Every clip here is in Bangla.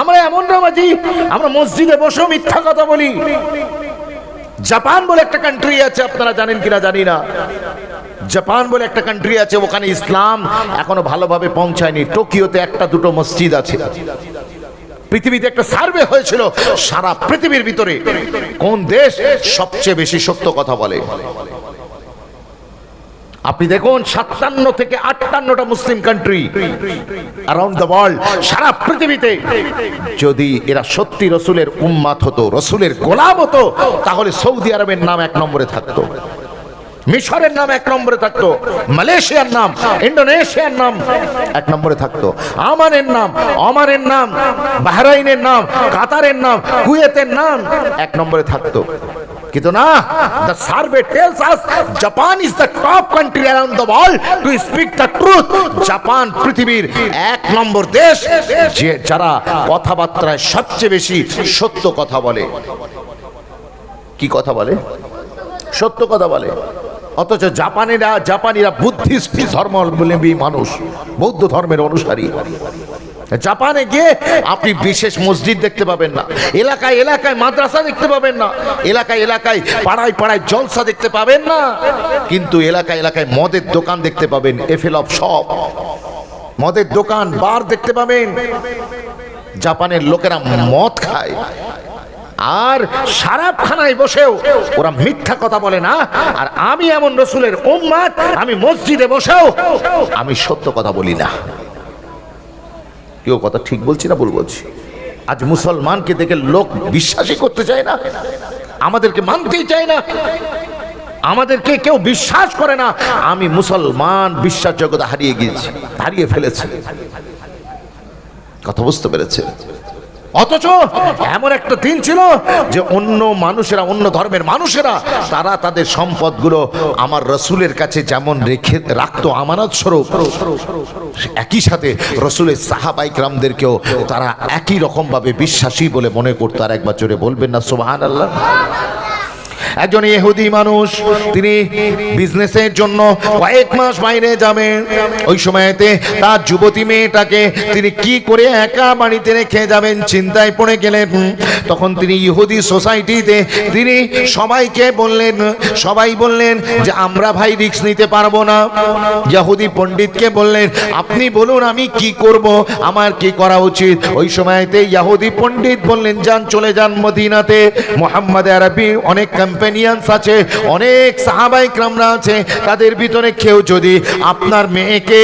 আমরা এমন নামাজি আমরা মসজিদে বসেও মিথ্যা কথা বলি। জাপান বলে একটা কান্ট্রি আছে, আপনারা জানেন কিনা জানি না। জাপান বলে একটা কান্ট্রি আছে, ওখানে ইসলাম এখনও ভালোভাবে পৌঁছায়নি। টোকিওতে একটা দুটো মসজিদ আছে। পৃথিবীতে একটা সার্ভে হয়েছিল, সারা পৃথিবীর ভিতরে। কোন দেশ সবচেয়ে বেশি সত্য কথা বলে? আপনি দেখুন, সাতান্ন থেকে আটান্নটা Muslim country around the world সারা পৃথিবীতে। যদি এরা সত্যি রসুলের উম্মাত হতো, রসুলের গোলাম হতো, তাহলে সৌদি আরবের নাম এক নম্বরে থাকতো। মিশরের নাম এক নম্বরে থাকতো। মালয়েশিয়ার নাম ইন্ডোনেশিয়ার নাম এক নম্বরে থাকতো। আমানের নাম অমানের নাম, বাহরাইনের নাম, কাতারের নাম, কুয়েতের নাম এক নম্বরে থাকতো। না the survey tells us Japan is the top country around the world to speak the truth Japan পৃথিবীর এক নম্বর দেশ, যে যারা কথাবার্তায় সবচেয়ে বেশি সত্য কথা বলে। কি কথা বলে? সত্য কথা বলে। অথচ জাপানিরা জাপানিরা বুদ্ধিস্ট ধর্মাবলম্বী মানুষ, বৌদ্ধ ধর্মের অনুসারী। জাপানে গিয়ে আপনি বিশেষ মসজিদ দেখতে পাবেন না। এলাকায় এলাকায় মাদ্রাসা দেখতে পাবেন না। এলাকায় এলাকায় পাড়ায় পাড়ায় জলসা দেখতে পাবেন না। কিন্তু এলাকায় এলাকায় মদের দোকান দেখতে পাবেন এফেল অফ সব মদের দোকান, বার দেখতে পাবেন। জাপানের লোকেরা মদ খায়। আর খানায় বসেও ওরা মিথ্যা কথা বলে না। আর আমি এমন রসুলের উম্মাদ, আমি মসজিদে বসেও আমি সত্য কথা বলি না। কেউ কথা ঠিক বলছি না ভুল বলছি? আজ মুসলমানকে দেখে লোক বিশ্বাসই করতে চায় না, আমাদেরকে মানতেই চায় না, আমাদেরকে কেউ বিশ্বাস করে না। আমি মুসলমান বিশ্বাসযোগ্যতা হারিয়ে গিয়েছি, হারিয়ে ফেলেছি। কথা বুঝতে পেরেছে? অথচ এমন একটা দিন ছিল যে অন্য মানুষেরা, অন্য ধর্মের মানুষেরা, তারা তাদের সম্পদগুলো আমার রসুলের কাছে যেমন রেখে, রাখতো আমানত স্বরূপ, একই সাথে রসুলের সাহাবাইকরামদেরকেও তারা একই রকমভাবে বিশ্বাসী বলে মনে করতো। আর একবার জোরে বলবেন না সোহান আল্লাহ একজন ইহুদি মানুষ, তিনি বিজনেসের জন্য কয়েক মাস বাইরে যাবেন। ওই সময়তে তার যুবতী মেয়েটাকে তিনি কি করে একা বাড়িতে রেখে যাবেন চিন্তায় পড়ে গেলেন। তখন তিনি ইহুদি সোসাইটিতে তিনি সবাইকে বললেন, সবাই বললেন যে, আমরা ভাই রিক্স নিতে পারব না। ইহুদি পণ্ডিতকে বললেন, আপনি বলুন, আমি কি করব? আমার কি করা উচিত? ওই সময়তে ইয়াহুদি পণ্ডিত বললেন, যান, চলে যান মদিনাতে। মোহাম্মদ আরবি অনেক কম্পেনিয়ান্স আছে, অনেক সাহাবাই ক্রামরা আছে, তাদের ভিতরে কেউ যদি আপনার মেয়েকে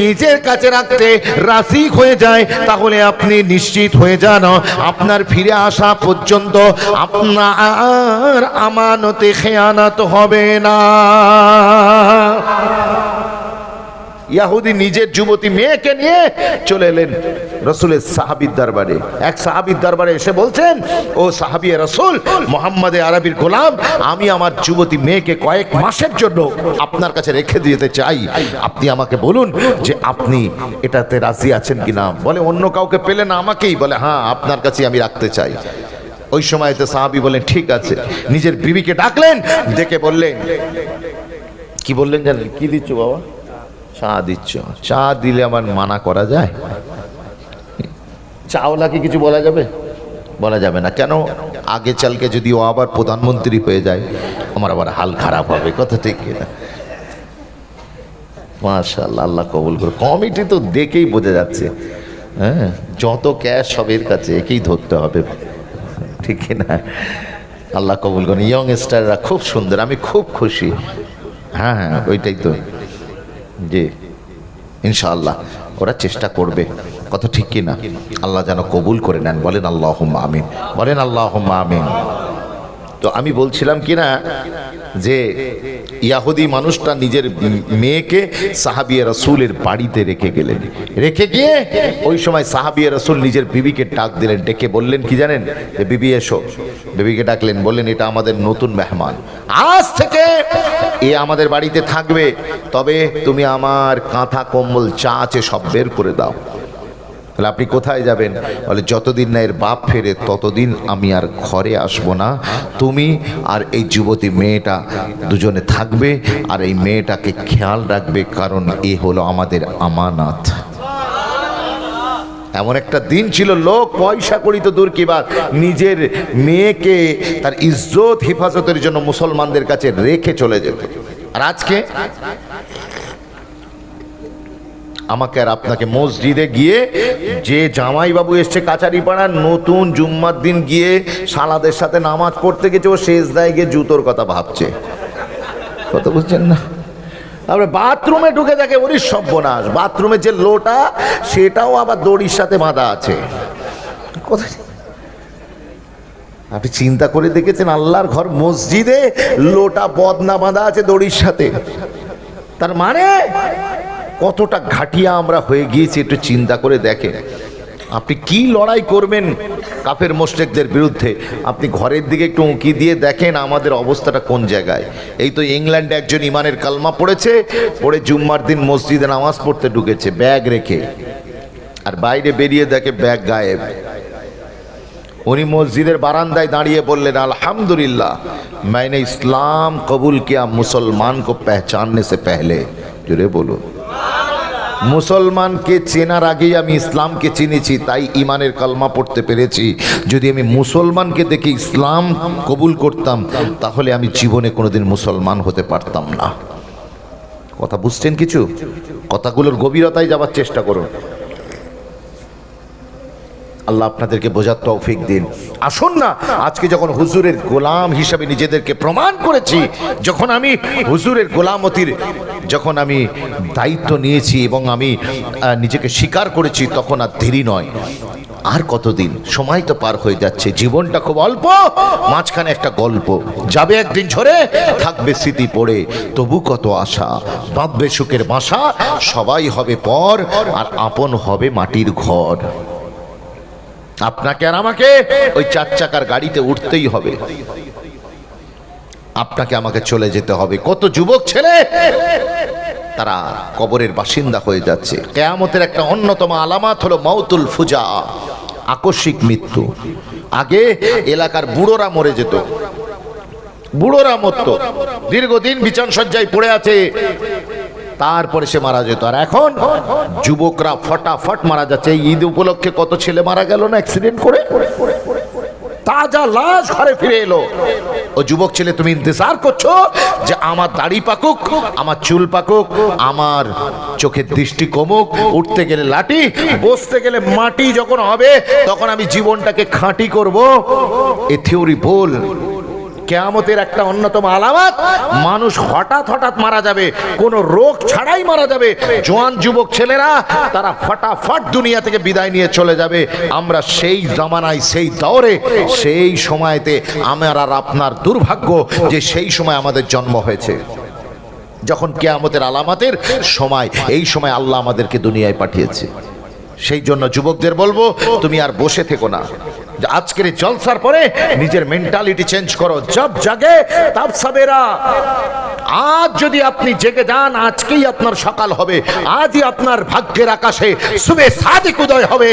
নিজের কাছে রাখতে রাসিক হয়ে যায়, তাহলে আপনি নিশ্চিত হয়ে যান, আপনার ফিরে আসা পর্যন্ত আপনার আমানতে খেয়ানত হবে না। ইয়াহুদি নিজের যুবতী মেয়েকে নিয়ে চলে এলেন রসুলের সাহাবির দরবারে। এক সাহাবির দরবারে এসে বলছেন, ও সাহাবি রসুল, মোহাম্মদে আরবির গোলাম, আমি আমার যুবতী মেয়েকে কয়েক মাসের জন্য আপনার কাছে রেখে দিতে চাই। আপনি আমাকে বলুন যে আপনি এটাতে রাজি আছেন কিনা? বলে, অন্য কাউকে পেলেন আমাকেই। বলে হ্যাঁ আপনার কাছে আমি রাখতে চাই। ওই সময়তে সাহাবি বলেন ঠিক আছে। নিজের বিবিকে ডাকলেন, ডেকে বললেন, কি বললেন জানেন? কি দিচ্ছ বাবা? চা দিচ্ছ? চা দিলে আমার মানা করা যায়? চাওলাকে কিছু বলা যাবে? বলা যাবে না। কেন? আগে চালকে যদি ও আবার প্রধানমন্ত্রী হয়ে যায়, আমার আবার হাল খারাপ হবে। কথা ঠিক কিনা মাশাল্লাহ আল্লাহ কবুল করে কমিটি তো দেখেই বোঝা যাচ্ছে। হ্যাঁ যত ক্যাশ সবের কাছে, একেই ধরতে হবে। ঠিক কিনা আল্লাহ কবুল করেন। ইয়ং স্টাররা খুব সুন্দর, আমি খুব খুশি। হ্যাঁ হ্যাঁ ওইটাই তো। জি, ইনশাআল্লাহ, ওরা চেষ্টা করবে কত ঠিক কি না? আল্লাহ যেন কবুল করে নেন, বলেন আল্লাহ আমিন, বলেন আল্লাহ আমিন। তো আমি বলছিলাম কি না, যে ইয়াহুদি মানুষটা নিজের মেয়েকে সাহাবিয়া রসুলের বাড়িতে রেখে গেলেন। রেখে গিয়ে ওই সময় সাহাবিয়া রসুল নিজের বিবিকে ডাক দিলেন, ডেকে বললেন, কি জানেন? যে, বিবি, এসো। বিবিকে ডাকলেন, বললেন, এটা আমাদের নতুন মেহমান। আজ থেকে এ আমাদের বাড়িতে থাকবে। তবে তুমি আমার কাঁথা কম্বল চা আছে সব বের করে দাও। তাহলে আপনি কোথায় যাবেন? বলে, যতদিন না এর বাপ ফেরে, ততদিন আমি আর ঘরে আসব না। তুমি আর এই যুবতী মেয়েটা দুজনে থাকবে, আর এই মেয়েটাকে খেয়াল রাখবে, কারণ এ হলো আমাদের আমানত। এমন একটা দিন ছিল, লোক পয়সা করি তো দূর কি বাত। নিজের মেয়েকে তার ইজ্জত, হেফাজতের জন্য মুসলমানদের কাছে রেখে চলে যেত। আর আজকে আমাকে আর আপনাকে মসজিদে গিয়ে যে জামাইবাবু এসছে কাচারি পাড়ার নতুন জুম্মার দিন গিয়ে সালাদের সাথে নামাজ পড়তে গেছে, ও শেষ দায় গিয়ে জুতোর কথা ভাবছে। কথা বুঝছেন না? তারপরে বাথরুমে ঢুকে দেখে ওরই সর্বনাশ বাথরুমে যে লোটা, সেটাও আবার দড়ির সাথে বাঁধা আছে। আপনি চিন্তা করে দেখেছেন আল্লাহর ঘর মসজিদে লোটা বদনা বাঁধা আছে দড়ির সাথে? তার মানে কতটা ঘাটিয়া আমরা হয়ে গিয়েছি একটু চিন্তা করে দেখেন। আপনি কি লড়াই করবেন কাফের মোস্টেকদের বিরুদ্ধে। আপনি ঘরের দিকে একটু উঁকি দিয়ে দেখেন আমাদের অবস্থাটা কোন জায়গায়। এই তো ইংল্যান্ডে একজন ইমানের কালমা পড়েছে, পড়ে জুম্মার দিন মসজিদে নামাজ পড়তে ঢুকেছে, ব্যাগ রেখে। আর বাইরে বেরিয়ে দেখে ব্যাগ গায়েব। উনি মসজিদের বারান্দায় দাঁড়িয়ে বললেন, আলহামদুলিল্লাহ, মাইনে ইসলাম কবুল কিয়া মুসলমান কো পেহচাননে সে পহলে। জুড়ে বলুন। মুসলমানকে চেনার আগেই আমি ইসলামকে চিনেছি, তাই ইমানের কালমা পড়তে পেরেছি। যদি আমি মুসলমানকে দেখে ইসলাম কবুল করতাম, তাহলে আমি জীবনে কোনোদিন মুসলমান হতে পারতাম না। কথা বুঝছেন কিছু? কথাগুলোর গভীরতায় যাবার চেষ্টা করুন। আল্লাহ আপনাদেরকে বোঝার তৌফিক দিন। আসুন না, আজকে যখন হুজুরের গোলাম হিসাবে নিজেদেরকে প্রমাণ করেছি, যখন আমি হুজুরের গোলামতির যখন আমি দায়িত্ব নিয়েছি এবং আমি নিজেকে স্বীকার করেছি, তখন আর দেরি নয়। আর কতদিন? সময় তো পার হয়ে যাচ্ছে। জীবনটা খুব অল্প। মাঝখানে একটা গল্প। যাবে একদিন ঝরে, থাকবে স্মৃতি পড়ে। তবু কত আশা। বাঁধবে সুখের বাসা। সবাই হবে পর, আর আপন হবে মাটির ঘর। আপনাকে আর আমাকে ওই চার চাকার গাড়িতে উঠতেই হবে। আপনাকে আমাকে চলে যেতে হবে। কত যুবক ছেলে? তারা কবরের বাসিন্দা হয়ে যাচ্ছে। কেয়ামতের একটা অন্যতম আলামাত হলো মাউতুল ফুজা, আকস্মিক মৃত্যু। আগে এলাকার বুড়োরা মরে যেত। বুড়োরা মরত। দীর্ঘদিন বিছান সজ্জায় পড়ে আছে। তারপরে সে মারা যেত। আর এখন যুবকরা ফটাফট মারা যাচ্ছে। এই ঈদ উপলক্ষে কত ছেলে মারা গেল না? অ্যাক্সিডেন্ট করে? তাজা লাশ ঘরে ফিরে এলো। ও যুবক ছেলে, তুমি ইন্তজার করছ যে আমার দাড়ি পাকুক, আমার চুল পাকুক, আমার চোখের দৃষ্টি কমুক, উঠতে গেলে লাঠি, বসতে গেলে মাটি যখন হবে, তখন আমি জীবনটাকে খাঁটি করব। এ থিওরি ভুল। কেয়ামতের একটা অন্যতম আলামত, মানুষ হঠাৎ হঠাৎ মারা যাবে, কোনো রোগ ছাড়াই মারা যাবে। জোয়ান যুবক ছেলেরা, তারা ফটাফট দুনিয়া থেকে বিদায় নিয়ে চলে যাবে। আমরা সেই জামানায়, সেই দৌরে, সেই সময়তে আমার আর আপনার দুর্ভাগ্য যে সেই সময় আমাদের জন্ম হয়েছে। যখন কেয়ামতের আলামাতের সময়, এই সময় আল্লাহ আমাদেরকে দুনিয়ায় পাঠিয়েছে। সেই জন্য যুবকদের বলব, তুমি আর বসে থেকো না। আজকের এই জলসার পরে নিজের মেন্টালিটি চেঞ্জ করো। জব জাগে তাব সাবেরা। আজ যদি আপনি জেগে যান, আজকেই আপনার সকাল হবে। আজই আপনার ভাগ্যের আকাশে শুভে সাদিক উদয় হবে।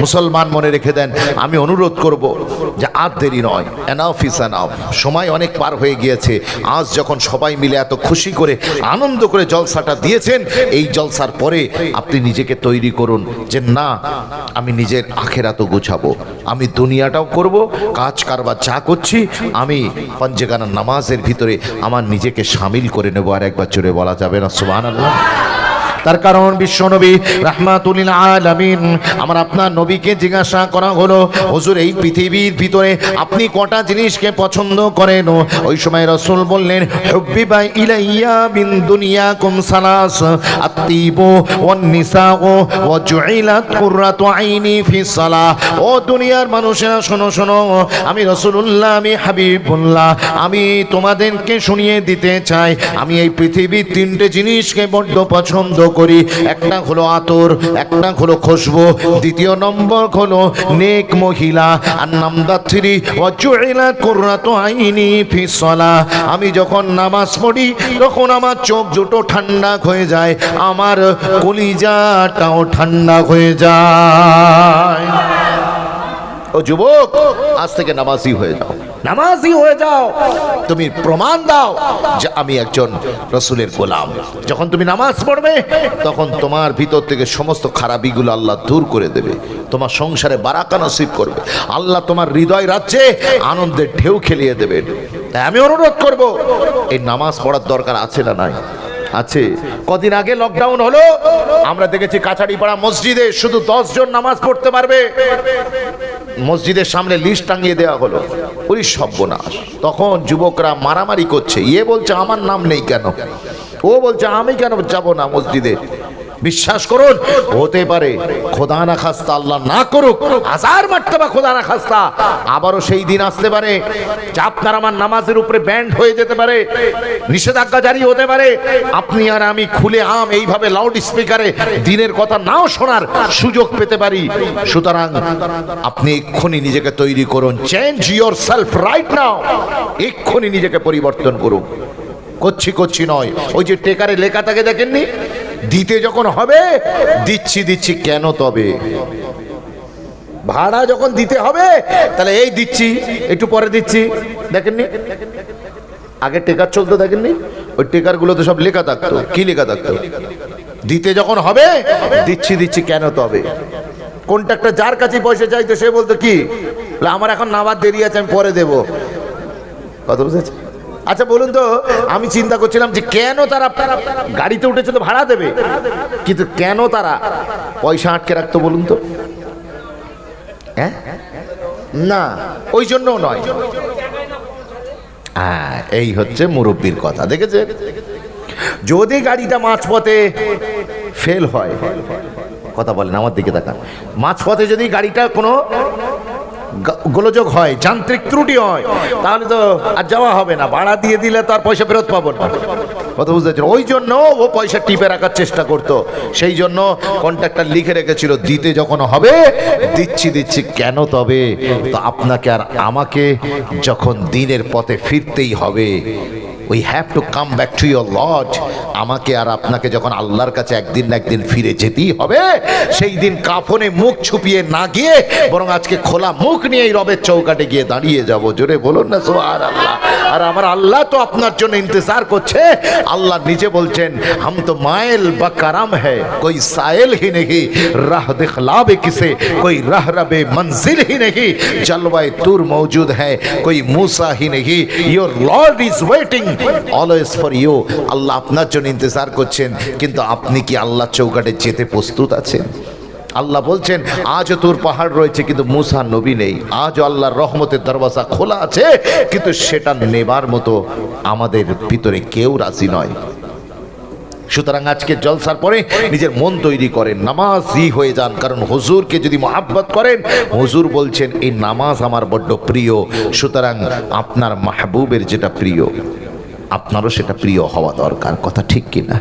মুসলমান মনে রেখে দেন, আমি অনুরোধ করব যে আজ দেরি নয়। এনাফ ইস এনাফ সময় অনেক পার হয়ে গিয়েছে। আজ যখন সবাই মিলে এত খুশি করে, আনন্দ করে জলসাটা দিয়েছেন, এই জলসার পরে আপনি নিজেকে তৈরি করুন যে, না, আমি নিজের আখেরাত গুছাবো। আমি দুনিয়াটাও করব, কাজ কারবার যা করছি, আমি পঞ্জেগানা নামাজের ভিতরে আমার নিজেকে সামিল করে নেব আর একবার জোরে বলা যাবে না সুবাহ আল্লাহ তার কারণ বিশ্বনবী রাহমাতুলিল আলামিন। আমার আপনার নবীকে জিজ্ঞাসা করা হলো, হুজুর, এই পৃথিবীর ভিতরে আপনি কটা জিনিসকে পছন্দ করেন? ওই সময় রসুল বললেন, হুব্বিবা ইলাইয়া মিন দুনিয়াকুম সালাস, আত্তিবু ওয়ান নিসাউ ওয়া জুইলাত কুররাতু আইনি ফি সালাহ। ও দুনিয়ার মানুষেরা, শোনো শোনো, আমি রসুলুল্লাহ, আমি হাবিবুল্লাহ, আমি তোমাদেরকে শুনিয়ে দিতে চাই। আমি এই পৃথিবীর তিনটে জিনিসকে বড্ড পছন্দ করি। একটা হলো আতর একটা হলো খুশবু। দ্বিতীয় নম্বর হলো নেক মহিলা। আর নাম্বার থ্রি, অজুইলা কুররাতু আইনি ফি সালাহ আমি যখন নামাজ পড়ি, তখন আমার চোখ দুটো ঠান্ডা হয়ে যায়, আমার কলিজাটাও ঠান্ডা হয়ে যায়। ও যুবক, আজ থেকে নামাজি হয়ে যাও। নামাজি হয়ে যাও। তুমি প্রমাণ দাও যে আমি একজন রসুলের গোলাম। যখন তুমি নামাজ পড়বে, তখন তোমার ভিতর থেকে সমস্ত খারাপিগুলো আল্লাহ দূর করে দেবে। তোমার সংসারে বারাকা নসিব করবে। আল্লাহ তোমার হৃদয় রাজ্যে আনন্দের ঢেউ খেলিয়ে দেবে। তাই আমি অনুরোধ করব, এই নামাজ পড়ার দরকার আছে না নাই? আছে। কদিন আগে লকডাউন হলো। আমরা দেখেছি কাছাড়িপাড়া মসজিদে শুধু জন নামাজ পড়তে পারবে। মসজিদের সামনে লিস্ট টাঙিয়ে দেওয়া হলো। ওই সর্বনাশ। তখন যুবকরা মারামারি করছে। ইয়ে বলছে, আমার নাম নেই কেন? ও বলছে, আমি কেন যাব না মসজিদে? বিশ্বাস করুন, হতে পারে খোদা না খাস্তা, আল্লাহ না করুক, হাজার মার্তবা খোদা না খাস্তা, আবারও সেই দিন আসতে পারে আপনার আমার নামাজের উপরে ব্যান্ড হয়ে যেতে পারে, নিষেধাজ্ঞা জারি হতে পারে, আপনি আর আমি খুলে আম এইভাবে লাউড স্পিকারে দিনের কথা নাও শোনার সুযোগ পেতে পারি। সুতরাং আপনি এক্ষুনি নিজেকে তৈরি করুন change yourself right now এক্ষুনি নিজেকে পরিবর্তন করুন। করছি করছি নয়, ওই যে টেকারে লেখা থাকে দেখেননি? দিতে যখন হবে, দিচ্ছি দিচ্ছি, কেন তবে? ভাড়া যখন দিতে হবে, তাহলে এই দিচ্ছি, একটু পরে দিচ্ছি। দেখেননি? আগে টেকার চলতো, দেখেননি? ওই টেকারগুলো তো সব লেখা থাকতো। কি লেখা থাকতো? দিতে যখন হবে, দিচ্ছি দিচ্ছি, কেন তবে? কন্ট্রাক্টর যার কাছে পয়সা চাইতো, সে বলতো, কি? আমার এখন নামার দেরি আছে, আমি পরে দেবো। কত বুঝেছে আচ্ছা বলুন তো, আমি চিন্তা করছিলাম যে কেন তারা গাড়িতে উঠেছে তো ভাড়া দেবে? কিন্তু কেন তারা পয়সা আটকে রাখতো বলুন তো? হ্যাঁ? না, ওই জন্যও নয়। হ্যাঁ এই হচ্ছে মুরব্বীর কথা, দেখেছে? যদি গাড়িটা মাঝপথে ফেল হয়, কথা বলেন, আমার দিকে তাকান। মাঝপথে যদি গাড়িটা কোনো গোলযোগ হয়, যান্ত্রিক ত্রুটি হয়, তাহলে তো আর যাওয়া হবে না। ভাড়া দিয়ে দিলে তো আর পয়সা ফেরত পাবো না। কথা বুঝতে ওই জন্য ও পয়সা টিপে রাখার চেষ্টা করতো। সেই জন্য কন্ট্রাক্টর লিখে রেখেছিল, দিতে যখন হবে, দিচ্ছি দিচ্ছি। কেন তবে? তো আপনাকে আর আমাকে যখন দিনের পথে ফিরতেই হবে we have to come back to your lodge আমাকে আর আপনাকে যখন আল্লাহর কাছে একদিন না একদিন ফিরে যেতেই হবে সেই দিন কাফনে মুখ ছুপিয়ে না গিয়ে বরং আজকে খোলা মুখ নিয়ে এই রবের চৌকাটে গিয়ে দাঁড়িয়ে যাব জোরে বলুন না সোহার আল্লাহ আর আমার আল্লাহ তো আপনার জন্য ইন্তজার করছে আল্লাহ নিজে বলছেন হাম তো মায়েল বা কারাম হ্যায় कोई साइल ही नहीं राह दिखलावे किसे कोई राह रबे मंजिल ही नहीं जलवाए तुर मौजूद है कोई मूसा ही नहीं your Lord is waiting always for you Allah আপনার জন্য ইন্তজার করছেন, কিন্তু আপনি কি আল্লাহ চৌকাটে যেতে প্রস্তুত আছেন? আল্লাহ বলছেন, আজও তোর পাহাড় রয়েছে, কিন্তু মুসা নবী নেই। আজও আল্লাহর রহমতের দরওয়াজা খোলা আছে, কিন্তু সেটা নেবার মতো আমাদের ভিতরে কেউ রাজি নয়। সুতরাং আজকে জলসার পরে নিজের মন তৈরি করেন, নামাজই হয়ে যান। কারণ হুজুরকে যদি মহাব্বত করেন, হুজুর বলছেন, এই নামাজ আমার বড্ড প্রিয়, সুতরাং আপনার মাহবুবের যেটা প্রিয়। আপনারও সেটা প্রিয় হওয়া দরকার কথা ঠিক কিনা?